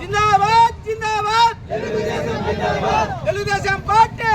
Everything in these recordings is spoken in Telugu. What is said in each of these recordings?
జిందాబాద్ జిందాబాద్. తెలుగుదేశం పార్టీ.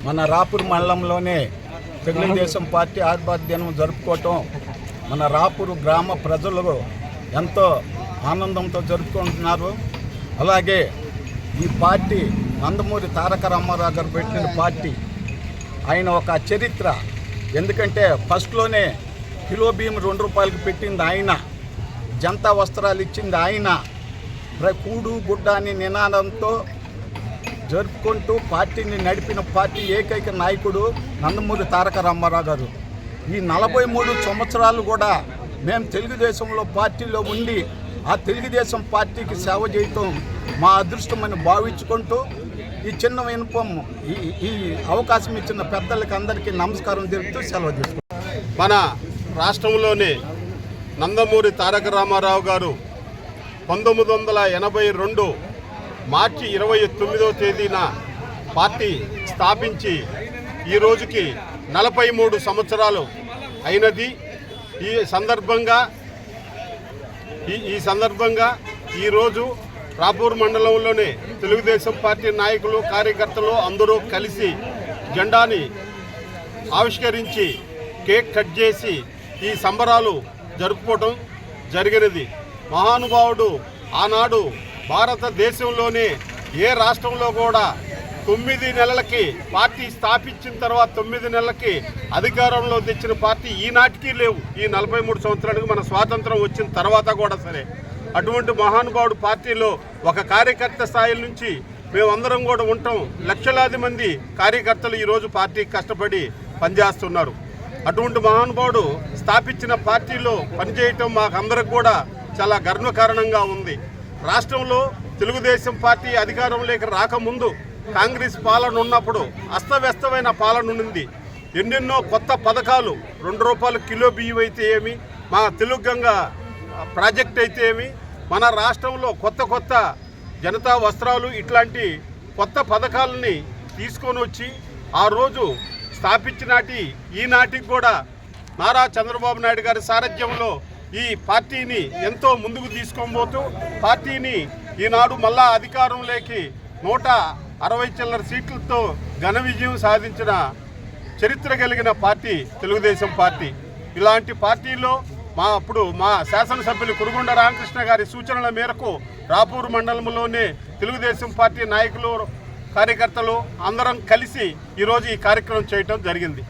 మన రాపూర్ మండలంలోనే తెలుగుదేశం పార్టీ ఆధిపత్యం జరుపుకోవటం మన రాపూరు గ్రామ ప్రజలు ఎంతో ఆనందంతో జరుపుకుంటున్నారు. అలాగే ఈ పార్టీ నందమూరి తారక రామారావు గారు పెట్టిన పార్టీ ఆయన ఒక చరిత్ర. ఎందుకంటే ఫస్ట్లోనే కిలో బియ్యం రెండు రూపాయలకి పెట్టింది ఆయన జనతా వస్త్రాలు ఇచ్చింది ఆయన. కూడు గుడ్డ అని నినాదంతో జరుపుకుంటూ పార్టీని నడిపిన పార్టీ ఏకైక నాయకుడు నందమూరి తారక రామారావు గారు. ఈ నలభై మూడు సంవత్సరాలు కూడా మేము తెలుగుదేశంలో పార్టీలో ఉండి ఆ తెలుగుదేశం పార్టీకి సేవ చేయటం మా అదృష్టమని భావించుకుంటూ ఈ చిన్న వినపం ఈ ఈ అవకాశం ఇచ్చిన పెద్దలకి అందరికీ నమస్కారం తెలుపుతూ సెలవు తీసుకుంటాం మన రాష్ట్రంలోని నందమూరి తారక రామారావు గారు పంతొమ్మిది వందల ఎనభై రెండు మార్చి ఇరవై తొమ్మిదవ తేదీన పార్టీ స్థాపించి ఈ రోజుకి నలభై మూడు సంవత్సరాలు అయినది. ఈ సందర్భంగా ఈ ఈ సందర్భంగా ఈరోజు రాపూర్ మండలంలోని తెలుగుదేశం పార్టీ నాయకులు కార్యకర్తలు అందరూ కలిసి జెండాని ఆవిష్కరించి కేక్ కట్ చేసి ఈ సంబరాలు జరుపుకోవటం జరిగినది. మహానుభావుడు ఆనాడు భారతదేశంలోనే ఏ రాష్ట్రంలో కూడా తొమ్మిది నెలలకి పార్టీ స్థాపించిన తర్వాత తొమ్మిది నెలలకి అధికారంలో తెచ్చిన పార్టీ ఈనాటికి లేవు. ఈ నలభై మూడు సంవత్సరాలకు మన స్వాతంత్రం వచ్చిన తర్వాత కూడా సరే. అటువంటి మహానుభావుడు పార్టీలో ఒక కార్యకర్త స్థాయి నుంచి మేమందరం కూడా ఉంటాం. లక్షలాది మంది కార్యకర్తలు ఈరోజు పార్టీకి కష్టపడి పనిచేస్తున్నారు. అటువంటి మహానుభావుడు స్థాపించిన పార్టీలో పనిచేయటం మాకందరికి కూడా చాలా గర్వకారణంగా ఉంది. రాష్ట్రంలో తెలుగుదేశం పార్టీ అధికారంలోకి రాకముందు కాంగ్రెస్ పాలన ఉన్నప్పుడు అస్తవ్యస్తమైన పాలన ఉండింది. ఎన్నెన్నో కొత్త పథకాలు రెండు రూపాయలు కిలో బియ్యం అయితే ఏమి మా తెలుగు గంగ ప్రాజెక్ట్ అయితే ఏమి మన రాష్ట్రంలో కొత్త కొత్త జనతా వస్త్రాలు ఇట్లాంటి కొత్త పథకాలని తీసుకొని వచ్చి ఆ రోజు స్థాపించినాటి ఈనాటికి కూడా నారా చంద్రబాబు నాయుడు గారి సారథ్యంలో ఈ పార్టీని ఎంతో ముందుకు తీసుకోబోతూ పార్టీని ఈనాడు మళ్ళా అధికారంలోకి నూట అరవై చిల్లర సీట్లతో ఘన విజయం సాధించిన చరిత్ర కలిగిన పార్టీ తెలుగుదేశం పార్టీ. ఇలాంటి పార్టీలో మా అప్పుడు మా శాసనసభ్యులు కురుగొండ రామకృష్ణ గారి సూచనల మేరకు రాపూర్ మండలంలోనే తెలుగుదేశం పార్టీ నాయకులు కార్యకర్తలు అందరం కలిసి ఈరోజు ఈ కార్యక్రమం చేయటం జరిగింది.